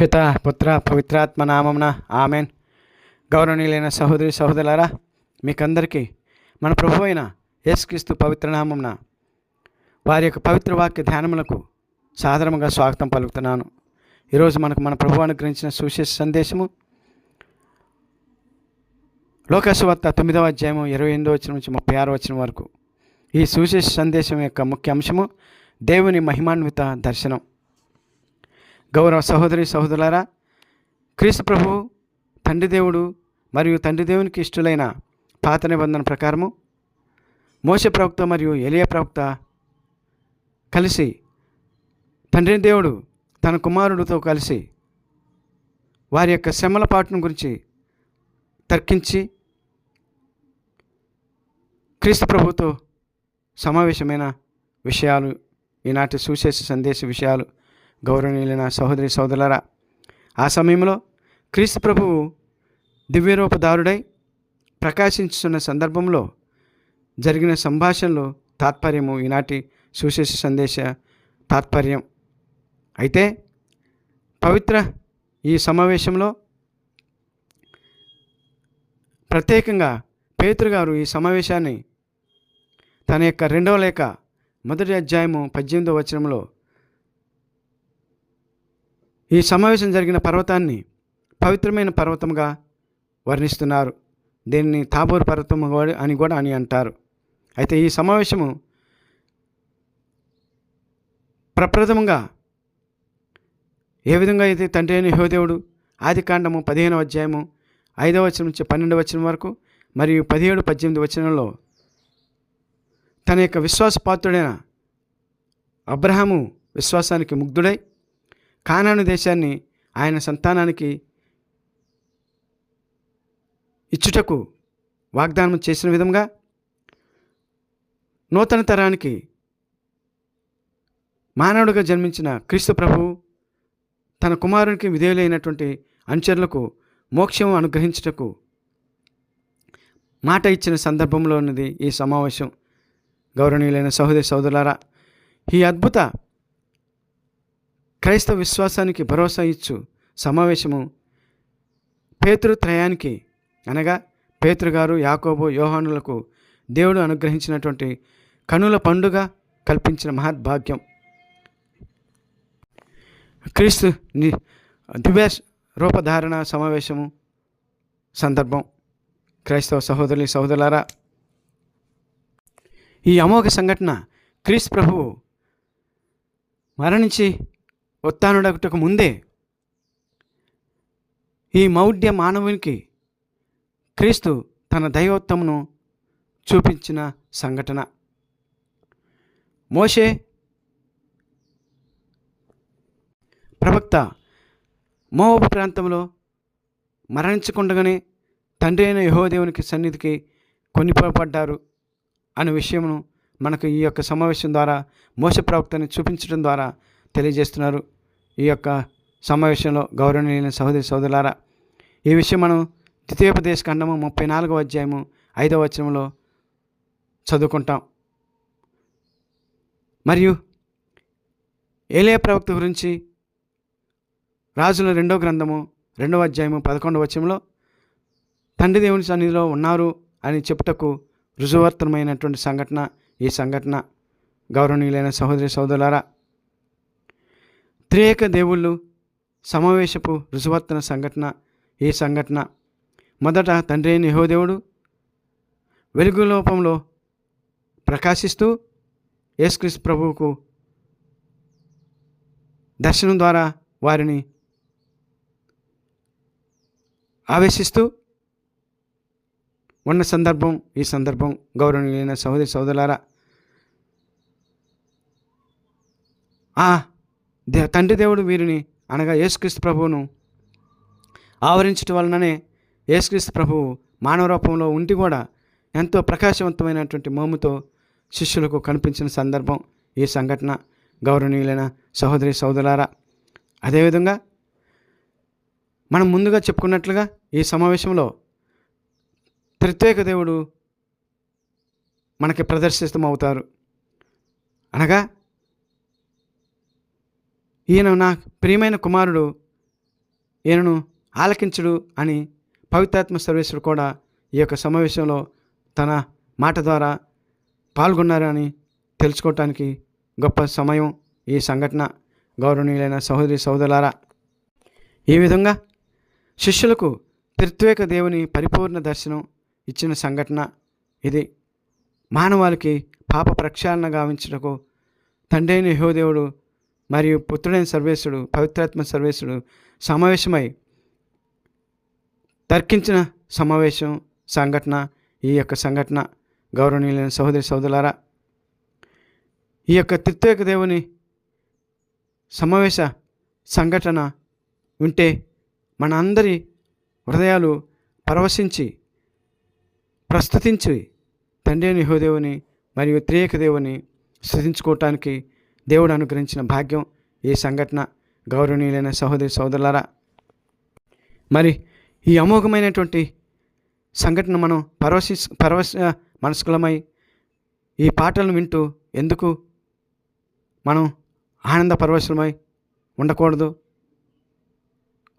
పిత పుత్ర పవిత్రాత్మ నామమున ఆమెన్. గౌరవనీయులైన సహోదరి సహోదరులారా మీకందరికీ మన ప్రభు అయిన యేసుక్రీస్తు పవిత్ర నామమున వారి యొక్క పవిత్ర వాక్య ధ్యానములకు సాధారణంగా స్వాగతం పలుకుతున్నాను. ఈరోజు మనకు మన ప్రభు అనుగ్రహించిన సుశేష సందేశము లోకసువార్త తొమ్మిదవ అధ్యాయము ఇరవై ఎనిమిదో వచ్చిన నుంచి ముప్పై ఆరు వచ్చిన వరకు ఈ సుశేష సందేశం యొక్క ముఖ్య అంశము దేవుని మహిమాన్విత దర్శనం. గౌరవ సహోదరి సహోదరులారా క్రీస్తు ప్రభువు తండ్రి దేవుడు మరియు తండ్రి దేవునికి ఇష్టలైన పాత నిబంధన ప్రకారము మోస ప్రవక్త మరియు ఎలియ ప్రవక్త కలిసి తండ్రి దేవుడు తన కుమారుడితో కలిసి వారి యొక్క శ్రమల పాటును గురించి తర్కించి క్రీస్తు ప్రభుతో సమావేశమైన విషయాలు ఈనాటి సువిశేష సందేశ విషయాలు గౌరవనీయులైన సహోదరి సోదరులారా ఆ సమయంలో క్రీస్తు ప్రభువు దివ్యరూపదారుడై ప్రకాశించుతున్న సందర్భంలో జరిగిన సంభాషణలో తాత్పర్యము ఈనాటి సుశేష సందేశ తాత్పర్యం. అయితే పవిత్ర ఈ సమావేశంలో ప్రత్యేకంగా పేతృగారు ఈ సమావేశాన్ని తన యొక్క రెండవ లేఖ మొదటి అధ్యాయము పద్దెనిమిదవ వచనంలో ఈ సమావేశం జరిగిన పర్వతాన్ని పవిత్రమైన పర్వతముగా వర్ణిస్తున్నారు. దీన్ని తాబూర్ పర్వతము అని కూడా అని అంటారు. అయితే ఈ సమావేశము ప్రప్రథమంగా ఏ విధంగా అయితే తండ్రి అయిన యెహోదేవుడు ఆది కాండము పదిహేనవ అధ్యాయము ఐదవ వచనం నుంచి పన్నెండు వచనం వరకు మరియు పదిహేడు పద్దెనిమిది వచనంలో తన యొక్క విశ్వాసపాత్రుడైన అబ్రహాము విశ్వాసానికి ముగ్ధుడై కానాను దేశాన్ని ఆయన సంతానానికి ఇచ్చుటకు వాగ్దానం చేసిన విధంగా నూతన తరానికి మానవుడిగా జన్మించిన క్రీస్తు ప్రభువు తన కుమారునికి విధేయులైనటువంటి అనుచరులకు మోక్షం అనుగ్రహించుటకు మాట ఇచ్చిన సందర్భంలో ఉన్నది ఈ సమావేశం. గౌరవనీయులైన సహోదరి సోదరులారా ఈ అద్భుత క్రైస్తవ విశ్వాసానికి భరోసా ఇచ్చు సమావేశము పేతురు త్రయానికి అనగా పేతృగారు యాకోబు యోహానులకు దేవుడు అనుగ్రహించినటువంటి కనుల పండుగ కల్పించిన మహద్భాగ్యం. క్రీస్తు దివ్య రూపధారణ సమావేశము సందర్భం. క్రైస్తవ సహోదరి సహోదరులారా ఈ అమోఘ సంఘటన క్రీస్తు ప్రభువు మరణించి ఉత్తానుడకుటకు ముందే ఈ మౌఢ్య మానవునికి క్రీస్తు తన దైవత్వమును చూపించిన సంఘటన. మోషే ప్రవక్త మోహబు ప్రాంతంలో మరణించకుండగానే తండ్రి అయిన యహోదేవునికి సన్నిధికి కొనిపోబడ్డారు అనే విషయమును మనకు ఈ యొక్క సమావేశం ద్వారా మోస ప్రవక్తని చూపించడం ద్వారా తెలియజేస్తున్నారు ఈ యొక్క సమావేశంలో గౌరవనీయులైన సహోదరి సోదరులారా ఈ విషయం మనం ద్వితీయోపదేశ ఖండము ముప్పై నాలుగవ అధ్యాయము ఐదవ వచనంలో చదువుకుంటాం. మరియు ఏలే ప్రవక్త గురించి రాజుల రెండో గ్రంథము రెండవ అధ్యాయము పదకొండవ వచనంలో తండ్రి దేవుని సన్నిధిలో ఉన్నారు అని చెప్పుటకు రుజువర్తనమైనటువంటి సంఘటన ఈ సంఘటన గౌరవనీయులైన సహోదరి సోదరులారా త్రియేక దేవుళ్ళు సమావేశపు రుజువర్తన సంఘటన ఈ సంఘటన. మొదట తండ్రి అయిన యహోదేవుడు వెలుగు లోపంలో ప్రకాశిస్తూ యేసుక్రీస్ ప్రభువుకు దర్శనం ద్వారా వారిని ఆవేశిస్తూ ఉన్న సందర్భం ఈ సందర్భం గౌరవనీయులైన సహోదరి సోదరులారా ఆ దే తండ్రి దేవుడు వీరిని అనగా యేసుక్రీస్తు ప్రభువును ఆవరించటం వలననే యేసుక్రీస్తు ప్రభువు మానవ రూపంలో ఉండి కూడా ఎంతో ప్రకాశవంతమైనటువంటి మోముతో శిష్యులకు కనిపించిన సందర్భం ఈ సంఘటన. గౌరవనీయులైన సహోదరి సోదరులారా అదేవిధంగా మనం ముందుగా చెప్పుకున్నట్లుగా ఈ సమావేశంలో ప్రత్యేక దేవుడు మనకి ప్రదర్శితమవుతారు అనగా ఈయన నా ప్రియమైన కుమారుడు ఈయనను ఆలకించుడు అని పవిత్రాత్మ సర్వేశ్వరుడు కూడా ఈ యొక్క సమావేశంలో తన మాట ద్వారా పాల్గొన్నారని తెలుసుకోవటానికి గొప్ప సమయం ఈ సంఘటన. గౌరవనీయులైన సహోదరి సహోదరులారా ఈ విధంగా శిష్యులకు త్రిత్వేక దేవుని పరిపూర్ణ దర్శనం ఇచ్చిన సంఘటన ఇది. మానవాళికి పాప ప్రక్షాళన గావించుటకు తండ్రైన యహోదేవుడు మరియు పుత్రుడైన సర్వేశుడు పవిత్రాత్మ సర్వేశుడు సమావేశమై తర్కించిన సమావేశం సంఘటన ఈ యొక్క సంఘటన గౌరవనీయులైన సహోదరి సహోదరులారా ఈ యొక్క త్రిత్వేక దేవుని సమావేశ సంఘటన ఉంటే మన అందరి హృదయాలు పరవశించి ప్రస్తుతించి తండ్రి అయిన మరియు త్రియేక దేవుని స్థుతించుకోవటానికి దేవుడు అనుగ్రహించిన భాగ్యం ఈ సంఘటన గౌరవనీయులైన సహోదరి సోదరులారా. మరి ఈ అమోఘమైనటువంటి సంఘటన మనం పరవశి పరవశ మనస్కులమై ఈ పాటలను వింటూ ఎందుకు మనం ఆనంద పరవశులమై ఉండకూడదు?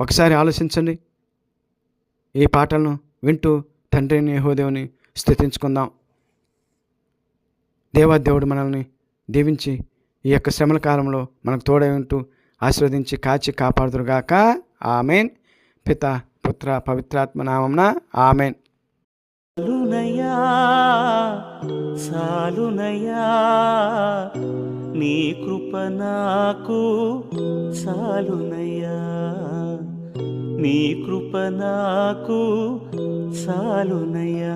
ఒకసారి ఆలోచించండి. ఈ పాటలను వింటూ తండ్రిని యహోదేవుని స్థుతించుకుందాం. దేవాదేవుడు మనల్ని దీవించి ఈ యొక్క శ్రమల కాలంలో మనకు తోడై ఉంటూ ఆశీర్వదించి కాచి కాపాడుదురుగాక. ఆమెన్. పిత పుత్ర పవిత్రాత్మ నామంన ఆమెన్. సాలునయా సాలునయా నీ కృప నాకు సాలునయా నీ కృప నాకు సాలునయా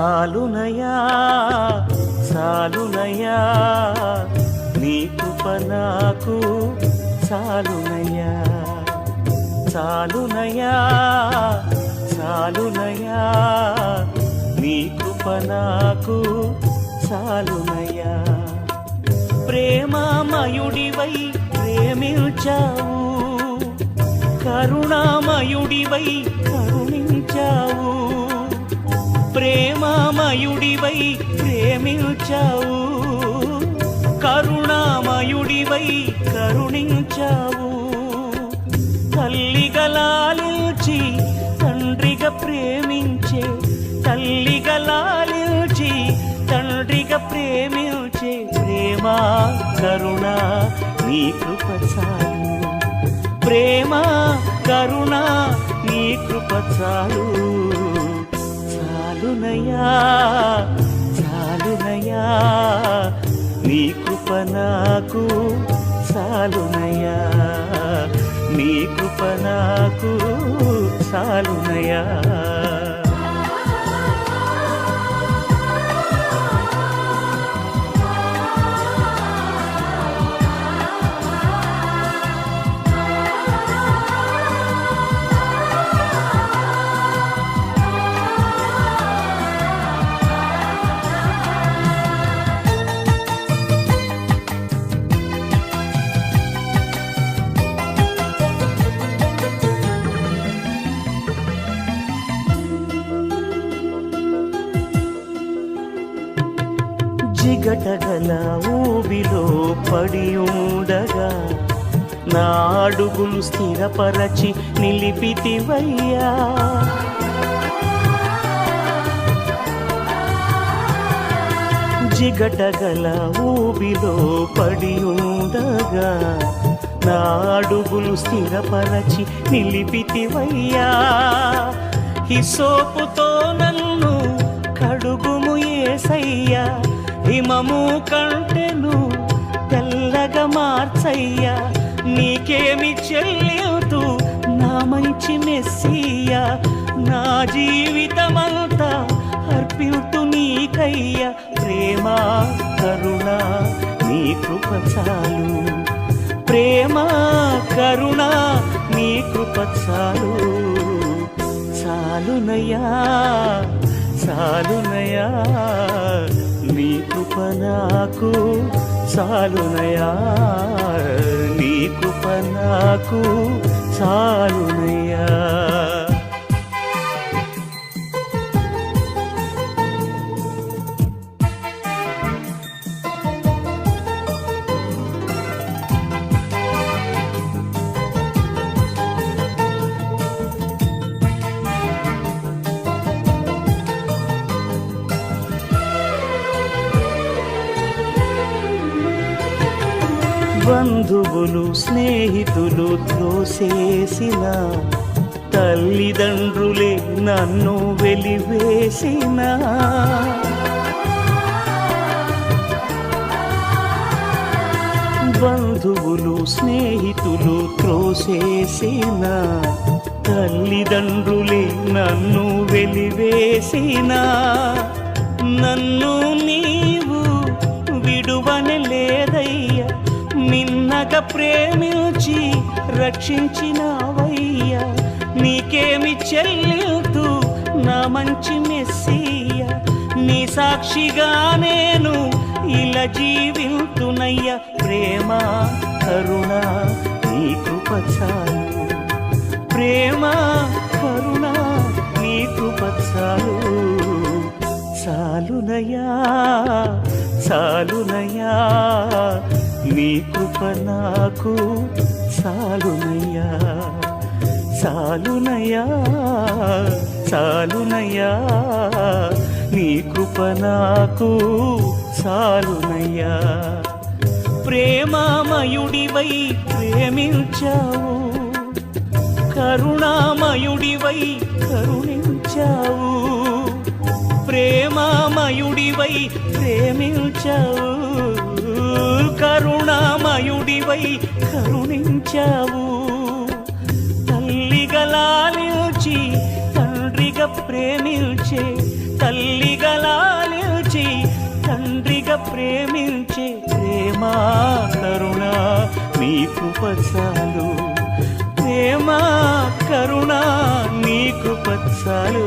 సాలునయా సాలునయా నీ కృప నాకు సాలునయా సాలునయా సాలునయా నీ కృప నాకు సాలునయా ప్రేమామయుడివై ప్రేమించావు కరుణామయుడివై కరుణించావు. ప్రేమమయుడివై ప్రేమించావు. కరుణామయుడివై కరుణించావు. తల్లిగా లాలించి తండ్రిగా ప్రేమించే తల్లిగా లాలించి తండ్రిగా ప్రేమించే ప్రేమ కరుణ నీ కృప చాలు. ప్రేమ కరుణ నీ కృప చాలు. చాలునయా తన ఊబిలో పడి ఉండగా నా అడుగులు స్థిరపరచి నిలిపితివయ్యా. జిగటగల ఊబిలో పడి ఉండగా నా అడుగులు స్థిరపరచి నిలిపితివయ్యా. హిసోపుతో నన్ను కడుగుము ఏసయ్యా. హిమము కంటెను తెల్లగా మార్చయ్యా. నీకేమి చెల్లితూ నా మంచి మెస్సియా. నా జీవితమంతా అర్పితు నీకయ్యా. ప్రేమ కరుణ నీ కృప చాలు. ప్రేమ కరుణ నీ కృప చాలు. చాలునయా చాలునయా నీ కృప నాకు చాలునయా నీ కృప నాకు చాలునయా బంధువులు స్నేహితులు త్రోసేసిన తల్లిదండ్రులే నన్ను వెలివేసిన. బంధువులు స్నేహితులు త్రోసేసిన తల్లిదండ్రులే నన్ను వెలివేసిన. నన్ను మిన్నగా ప్రేమించి రక్షించినావయ్యా? నీకేమి చెల్లుతూ నా మంచి మెస్సీయ? నీ సాక్షిగా నేను ఇలా జీవితునయ్యా. ప్రేమ కరుణ నీ కృప చాలు. ప్రేమ కరుణ నీ కృప చాలు. చాలునయ్యా చాలునయ్యా. నీ కృప నాకు చాలునయ్యా చాలునయ్యా చాలునయ్యా. నీ కృప నాకు చాలునయ్యా. ప్రేమామయుడివై ప్రేమించావు కరుణామయుడివై కరుణించావు ప్రేమామయుడివై ప్రేమించావు. కరుణామయుడివై కరుణించావు. తల్లిగలా లాలించి తండ్రిగా ప్రేమించే తల్లిగలా లాలించి తండ్రిగా ప్రేమించే ప్రేమా కరుణ నీ కృపచాలు ప్రేమా కరుణ నీ కృపచాలు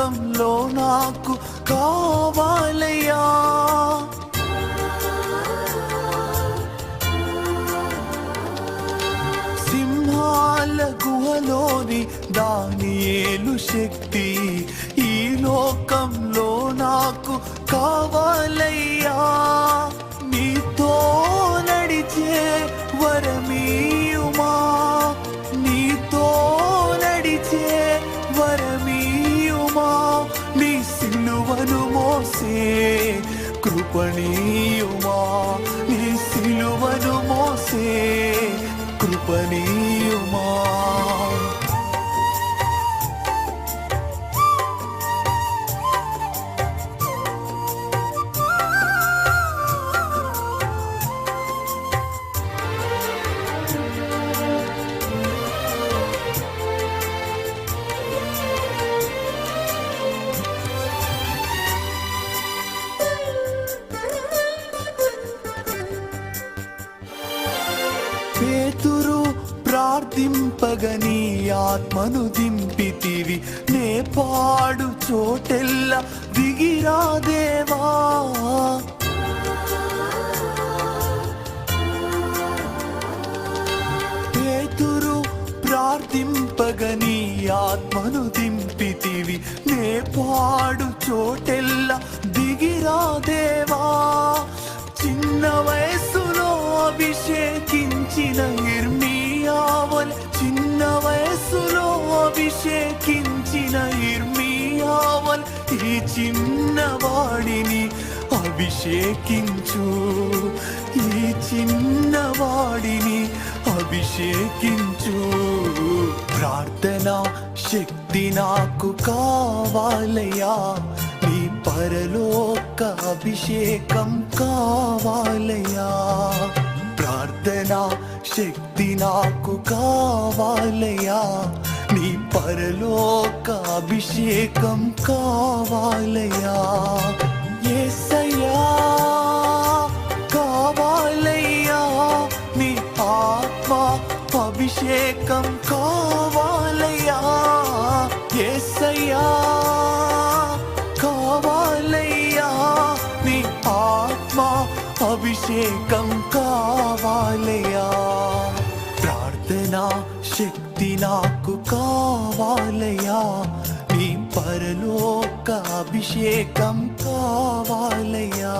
లోకంలో నాకు కావాలయ్యా. సింహాల గుహలోని దానియేలు శక్తి ఈ లోకంలో నాకు కావాలయ్యా. నీతో నడిచే వరమీ కృపణీయుమా నీ సిలువను మోసే కృపణీయుమా. ప్రార్థింపగని ఆత్మను దింపితివి. నే పాడు చోటెల్ల దిగిరా దేవా. పేతురు ప్రార్థింపగని ఆత్మను దింపితివి. నే పాడు చోటెల్ల దిగిరా దేవా. చిన్న వయస్సులో అభిషేకించిన ఇర్మియావల్ చిన్న వయస్సులో అభిషేకించిన ఇర్మియావల్ ఈ చిన్నవాడిని అభిషేకించు. ఈ చిన్నవాడిని అభిషేకించు. ప్రార్థన శక్తి నాకు కావాలయా నీ పరలోక అభిషేకం కావాలయా ప్రార్థన శక్తి నాకు కావాలయా నీ పరలోక అభిషేకం కావాలయా ఏసయ్యా పరలోక అభిషేకం కావాలయ్యా